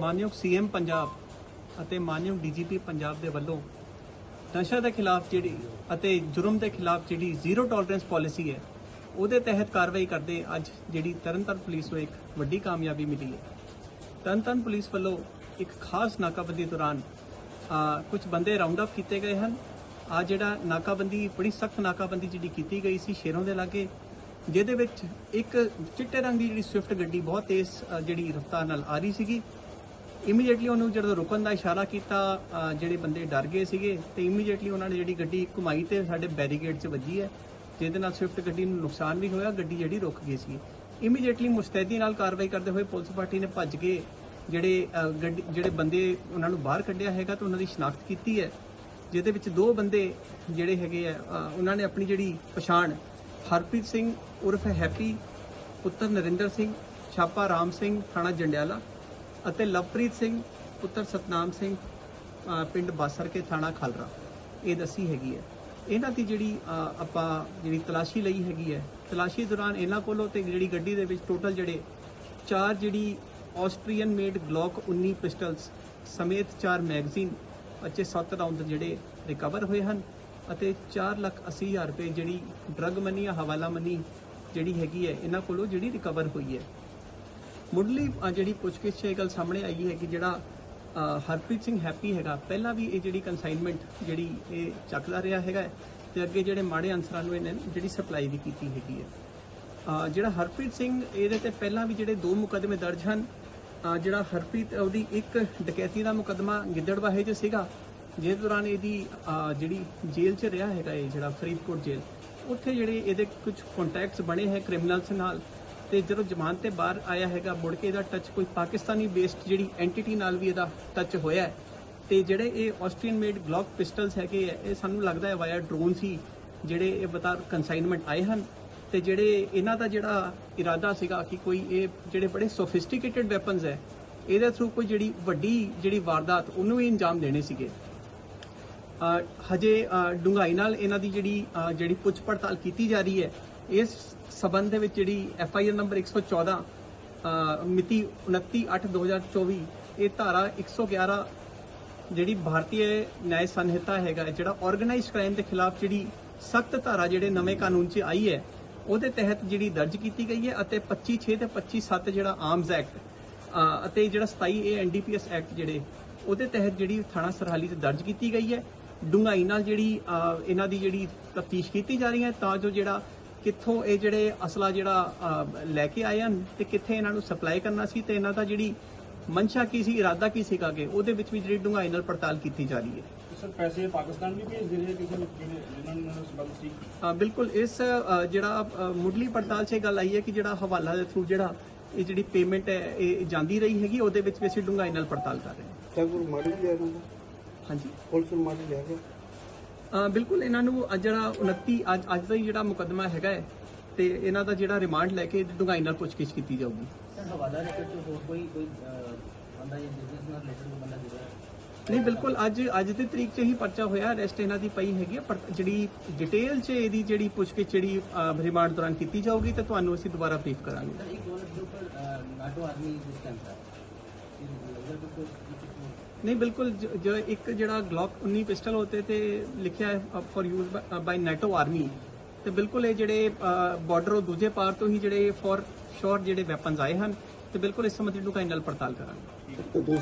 ਮਾਨਯੋਗ ਸੀਐਮ ਪੰਜਾਬ ਅਤੇ ਮਾਨਯੋਗ ਡੀਜੀਪੀ ਪੰਜਾਬ ਦੇ ਵੱਲੋਂ ਨਸ਼ਾ ਦੇ ਖਿਲਾਫ ਜਿਹੜੀ ਅਤੇ ਜੁਰਮ ਦੇ ਖਿਲਾਫ ਜਿਹੜੀ ਜ਼ੀਰੋ ਟੋਲਰੈਂਸ ਪਾਲਿਸੀ ਹੈ, ਉਹਦੇ ਤਹਿਤ ਕਾਰਵਾਈ ਕਰਦੇ ਅੱਜ ਜਿਹੜੀ ਤਰਨਤਾਰਨ ਪੁਲਿਸ ਨੂੰ ਇੱਕ ਵੱਡੀ ਕਾਮਯਾਬੀ ਮਿਲੀ ਹੈ। ਤਰਨਤਾਰਨ ਪੁਲਿਸ ਵੱਲੋਂ ਇੱਕ ਖਾਸ ਨਾਕਾਬੰਦੀ ਦੌਰਾਨ ਕੁਝ ਬੰਦੇ ਰਾਉਂਡ ਅਪ ਕੀਤੇ ਗਏ ਹਨ। ਆ ਜਿਹੜਾ ਨਾਕਾਬੰਦੀ, ਬੜੀ ਸਖਤ ਨਾਕਾਬੰਦੀ ਜਿਹੜੀ ਕੀਤੀ ਗਈ ਸੀ ਸ਼ੇਰੋਂ ਦੇ ਲਾਗੇ, ਜਿਹਦੇ ਵਿੱਚ ਇੱਕ ਚਿੱਟੇ ਰੰਗ ਦੀ ਜਿਹੜੀ ਸਵਿਫਟ ਗੱਡੀ ਬਹੁਤ ਤੇਜ਼ ਜਿਹੜੀ ਰਫ਼ਤਾਰ ਨਾਲ ਆ ਰਹੀ ਸੀਗੀ। ਇਮੀਡੀਏਟਲੀ ਉਹਨੂੰ ਜਦੋਂ ਰੁਕਣ ਦਾ ਇਸ਼ਾਰਾ ਕੀਤਾ ਅ, ਜਿਹੜੇ ਬੰਦੇ ਡਰ ਗਏ ਸੀਗੇ ਤੇ ਇਮੀਡੀਏਟਲੀ ਉਹਨਾਂ ਨੇ ਜਿਹੜੀ ਗੱਡੀ ਘੁਮਾਈ ਤੇ ਸਾਡੇ ਬੈਰੀਕੇਡ 'ਚ ਵੱਜੀ ਹੈ ਜਿਹਦੇ ਨਾਲ ਸਵਿਫਟ ਗੱਡੀ ਨੂੰ ਨੁਕਸਾਨ ਵੀ ਹੋਇਆ ਗੱਡੀ ਜਿਹੜੀ ਰੁਕ ਗਈ ਸੀ। ਇਮੀਡੀਏਟਲੀ ਮੁਸਤੈਦੀ ਨਾਲ ਕਾਰਵਾਈ ਕਰਦੇ ਹੋਏ ਪੁਲਿਸ ਪਾਰਟੀ ਨੇ ਭੱਜ ਕੇ ਜਿਹੜੇ ਅ, ਗੱਡੀ ਜਿਹੜੇ ਬੰਦੇ ਉਹਨਾਂ ਨੂੰ ਬਾਹਰ ਕੱਢਿਆ ਹੈਗਾ ਤੇ ਉਹਨਾਂ ਦੀ ਸ਼ਨਾਖਤ ਕੀਤੀ ਹੈ ਜਿਹਦੇ ਵਿੱਚ ਦੋ ਬੰਦੇ ਜਿਹੜੇ ਹੈਗੇ ਆ ਅ, ਉਹਨਾਂ ਨੇ ਆਪਣੀ ਜਿਹੜੀ ਪਛਾਣ ਹਰਪ੍ਰੀਤ ਸਿੰਘ ਉਰਫ ਹੈਪੀ ਪੁੱਤਰ ਨਰਿੰਦਰ ਸਿੰਘ ਛਾਪਾ ਰਾਮ ਸਿੰਘ ਥਾਣਾ ਜੰਡਿਆਲਾ ਅਤੇ ਲਵਪ੍ਰੀਤ ਸਿੰਘ, ਪੁੱਤਰ ਸਤਨਾਮ ਸਿੰਘ ਪਿੰਡ ਬਾਸਰ ਕੇ ਥਾਣਾ ਖਾਲਰਾ। ਇਹ ਦੱਸੀ ਹੈਗੀ ਹੈ। ਇਹਨਾਂ ਦੀ ਜਿਹੜੀ ਆਪਾਂ ਜਿਹੜੀ ਤਲਾਸ਼ੀ ਲਈ ਹੈਗੀ ਹੈ, ਤਲਾਸ਼ੀ ਦੌਰਾਨ ਇਹਨਾਂ ਕੋਲੋਂ ਤੇ ਜਿਹੜੀ ਗੱਡੀ ਦੇ ਵਿੱਚ ਟੋਟਲ ਜਿਹੜੇ ਚਾਰ ਜਿਹੜੀ ਆਸਟਰੀਅਨ ਮੇਡ ਗਲੌਕ 19 ਪਿਸਟਲਸ ਸਮੇਤ ਚਾਰ ਮੈਗਜ਼ੀਨ ਅਤੇ 7 ਰਾਉਂਡ ਜਿਹੜੇ ਰਿਕਵਰ ਹੋਏ ਹਨ ਅਤੇ 4 ਲੱਖ 80 ਹਜ਼ਾਰ ਰੁਪਏ ਜਿਹੜੀ ਡਰਗ ਮਨੀ ਜਾਂ ਹਵਾਲਾ ਮਨੀ ਜਿਹੜੀ ਹੈਗੀ ਹੈ, ਇਹਨਾਂ ਕੋਲੋਂ ਜਿਹੜੀ ਰਿਕਵਰ ਹੋਈ ਹੈ। ਮੁੱਢਲੀ ਅ, ਜਿਹੜੀ ਪੁੱਛਗਿੱਛ 'ਚ ਇਹ ਗੱਲ ਸਾਹਮਣੇ ਆਈ ਹੈ ਕਿ ਜਿਹੜਾ ਅ, ਹਰਪ੍ਰੀਤ ਸਿੰਘ ਹੈਪੀ ਹੈਗਾ ਪਹਿਲਾਂ ਵੀ ਇਹ ਜਿਹੜੀ ਕਨਸਾਈਨਮੈਂਟ ਜਿਹੜੀ ਇਹ ਚੱਕਦਾ ਰਿਹਾ ਹੈਗਾ ਹੈ ਤੇ ਅੱਗੇ ਜਿਹੜੇ ਮਾੜੇ ਅਨਸਰਾਂ ਨੂੰ ਇਹਨੇ ਜਿਹੜੀ ਸਪਲਾਈ ਵੀ ਕੀਤੀ ਹੈਗੀ ਹੈ। ਅ, ਜਿਹੜਾ ਹਰਪ੍ਰੀਤ ਸਿੰਘ ਇਹਦੇ ਤੇ ਪਹਿਲਾਂ ਵੀ ਜਿਹੜੇ ਦੋ ਮੁਕੱਦਮੇ ਦਰਜ ਹਨ। ਅ, ਜਿਹੜਾ ਹਰਪ੍ਰੀਤ ਉਹਦੀ ਇੱਕ ਡਕੈਤੀ ਦਾ ਮੁਕੱਦਮਾ ਗਿੱਦੜਬਾਹੇ 'ਚ ਸੀਗਾ ਜਿਸ ਦੌਰਾਨ ਇਹਦੀ ਅ, ਜਿਹੜੀ ਜੇਲ੍ਹ 'ਚ ਰਿਹਾ ਹੈਗਾ ਇਹ ਜਿਹੜਾ ਫਰੀਦਕੋਟ ਜੇਲ੍ਹ ਉੱਥੇ ਜਿਹੜੇ ਇਹਦੇ ਕੁਝ ਕੰਟੈਕਟਸ ਬਣੇ ਹੈ ਕ੍ਰਿਮੀਨਲਸ ਨਾਲ। ਤੇ ਜਦੋਂ ਜ਼ਮਾਨਤ ਤੇ ਬਾਹਰ ਆਇਆ ਹੈਗਾ ਮੁੜ ਕੇ ਇਹਦਾ ਟੱਚ ਕੋਈ ਪਾਕਿਸਤਾਨੀ ਬੇਸਡ ਜਿਹੜੀ ਐਂਟੀਟੀ ਨਾਲ ਵੀ ਇਹਦਾ ਟੱਚ ਹੋਇਆ ਹੈ। ਤੇ ਜਿਹੜੇ ਇਹ ਆਸਟਰੀਅਨ ਮੇਡ ਗਲੌਕ ਪਿਸਟਲਸ ਹੈਗੇ ਆ ਇਹ ਸਾਨੂੰ ਲੱਗਦਾ ਹੈ ਵਾਇਆ ਡਰੋਨ ਸੀ ਜਿਹੜੇ ਇਹ ਬਤਾ ਕੰਸਾਈਨਮੈਂਟ ਆਏ ਹਨ। ਤੇ ਜਿਹੜੇ ਇਹਨਾਂ ਦਾ ਜਿਹੜਾ ਇਰਾਦਾ ਸੀਗਾ ਕਿ ਕੋਈ ਇਹ ਜਿਹੜੇ ਬੜੇ ਸੋਫਿਸਟੀਕੇਟਿਡ ਵੈਪਨਸ ਹੈ ਇਹਦੇ ਥਰੂ ਕੋਈ ਜਿਹੜੀ ਵੱਡੀ ਜਿਹੜੀ ਵਾਰਦਾਤ ਉਹਨੂੰ ਵੀ ਅੰਜਾਮ ਦੇਣੇ ਸੀਗੇ। ਹਜੇ ਅ, ਡੂੰਘਾਈ ਨਾਲ ਇਹਨਾਂ ਦੀ ਜਿਹੜੀ ਜਿਹੜੀ ਪੁੱਛ ਪੜਤਾਲ ਕੀਤੀ ਜਾ ਰਹੀ ਹੈ ਇਸ ਸਬੰਧ ਦੇ ਵਿੱਚ ਜਿਹੜੀ ਐਫ ਆਈ ਆਰ ਨੰਬਰ 114 ਅ, ਮਿਤੀ 29/8/2024 ਇਹ ਧਾਰਾ 111 ਜਿਹੜੀ ਭਾਰਤੀ ਨਿਆਂ ਸੰਹਿਤਾ ਹੈਗਾ ਜਿਹੜਾ ਆਰਗੇਨਾਈਜ਼ਡ ਕ੍ਰਾਈਮ ਦੇ ਖਿਲਾਫ ਜਿਹੜੀ ਸਖਤ ਧਾਰਾ ਜਿਹੜੇ ਨਵੇਂ ਕਾਨੂੰਨ 'ਚ ਆਈ ਹੈ ਉਹਦੇ ਤਹਿਤ ਜਿਹੜੀ ਦਰਜ ਕੀਤੀ ਗਈ ਹੈ ਅਤੇ 25/6 ਤੇ 25/7 ਜਿਹੜਾ ਆਰਮਸ ਐਕਟ ਅਤੇ ਜਿਹੜਾ 27 ਏ ਐਨਡੀਪੀਐਸ ਐਕਟ ਜਿਹੜੇ ਉਹਦੇ ਤਹਿਤ ਜਿਹੜੀ ਥਾਣਾ ਸਰਹਾਲੀ 'ਚ ਦਰਜ ਕੀਤੀ ਗਈ ਹੈ। ਡੂੰਘਾਈ ਨਾਲ ਜਿਹੜੀ ਅ, ਇਹਨਾਂ ਦੀ ਜਿਹੜੀ ਤਫਤੀਸ਼ ਕੀਤੀ ਜਾ ਰਹੀ ਹੈ ਤਾਂ ਜੋ ਜਿਹੜਾ ਕਿੱਥੋਂ ਇਹ ਜਿਹੜੇ ਅਸਲਾ ਜਿਹੜਾ ਲੈ ਕੇ ਆਏ ਹਨ ਤੇ ਕਿੱਥੇ ਇਹਨਾਂ ਨੂੰ ਸਪਲਾਈ ਕਰਨਾ ਸੀ ਤੇ ਇਹਨਾਂ ਦਾ ਜਿਹੜੀ ਮਨਸ਼ਾ ਕੀ ਸੀ ਇਰਾਦਾ ਕੀ ਸੀਗਾ ਕਿ ਉਹਦੇ ਵਿੱਚ ਵੀ ਜਿਹੜੀ ਡੂੰਘਾਈ ਨਾਲ ਪੜਤਾਲ ਕੀਤੀ ਜਾ ਰਹੀ ਹੈ। ਸਰ ਪੈਸੇ ਪਾਕਿਸਤਾਨ ਵੀ ਭੇਜ ਦੇ ਰਹੇ ਕਿਸੇ ਨੂੰ ਜਿਹਨੇ- ਜਿਨ੍ਹਾਂ ਨੂੰ ਇਹਨਾਂ ਸੰਬੰਧ ਸੀ? ਬਿਲਕੁਲ ਇਸ ਜਿਹੜਾ ਮੁੱਢਲੀ ਪੜਤਾਲ 'ਚ ਇਹ ਗੱਲ ਆਈ ਹੈ ਕਿ ਜਿਹੜਾ ਹਵਾਲਾ ਦੇ ਥਰੂ ਜਿਹੜਾ ਇਹ ਜਿਹੜੀ ਪੇਮੈਂਟ ਹੈ ਇਹ ਜਾਂਦੀ ਰਹੀ ਹੈਗੀ ਉਹਦੇ ਵਿੱਚ ਵੀ ਅਸੀਂ ਡੂੰਘਾਈ ਨਾਲ ਪੜਤਾਲ ਕਰ ਰਹੇ ਹਾਂ। ਸਰ ਮਾਡਲ ਜਾਂਦਾ। ਹਾਂਜੀ। ਪੁਲਿਸ ਨੂੰ ਮਾਡਲ ਲਿਆ ਗਿਆ। ਬਿਲਕੁਲ ਇਹਨਾਂ ਨੂੰ ਜਿਹੜਾ 29 ਅੱਜ ਅੱਜ ਦਾ ਹੀ ਜਿਹੜਾ ਮੁਕਦਮਾ ਹੈਗਾ ਹੈ ਤੇ ਇਹਨਾਂ ਦਾ ਜਿਹੜਾ ਰਿਮਾਂਡ ਲੈ ਕੇ ਡੁੰਗਾਈ ਨਾਲ ਪੁੱਛਗਿੱਛ ਕੀਤੀ ਜਾਊਗੀ। ਨਹੀਂ ਬਿਲਕੁਲ ਅੱਜ ਅੱਜ ਦੀ ਤਰੀਕ 'ਚ ਹੀ ਪਰਚਾ ਹੋਇਆ ਅਰੈਸਟ ਇਹਨਾਂ ਦੀ ਪਈ ਹੈਗੀ ਪਰ ਜਿਹੜੀ ਡਿਟੇਲ 'ਚ ਇਹਦੀ ਜਿਹੜੀ ਪੁੱਛ ਕੇ ਜਿਹੜੀ ਰਿਮਾਂਡ ਦੌਰਾਨ ਕੀਤੀ ਜਾਊਗੀ ਤੇ ਤੁਹਾਨੂੰ ਅਸੀਂ ਦੁਬਾਰਾ ਬਰੀਫ ਕਰਾਂਗੇ। ਨਹੀਂ, ਬਿਲਕੁਲ जो एक जड़ा ग्लॉक 19 ਪਿਸਟਲ ਹੋਤੇ ਤੇ ਲਿਖਿਆ ਹੈ for use by NATO army ਤੇ ਬਿਲਕੁਲ ਇਹ ਜਿਹੜੇ ਬਾਰਡਰੋਂ ਦੂਜੇ ਪਾਰ ਤੋਂ ਹੀ ਜਿਹੜੇ ਫॉर ਸ਼ੋਰ ਜਿਹੜੇ ਵੈਪਨਸ ਆਏ ਹਨ, ਤੇ ਬਿਲਕੁਲ ਇਸ ਸੰਬੰਧੀ ਡੂੰਘਾਈ ਨਾਲ ਪੜਤਾਲ ਕਰਾਂਗੇ।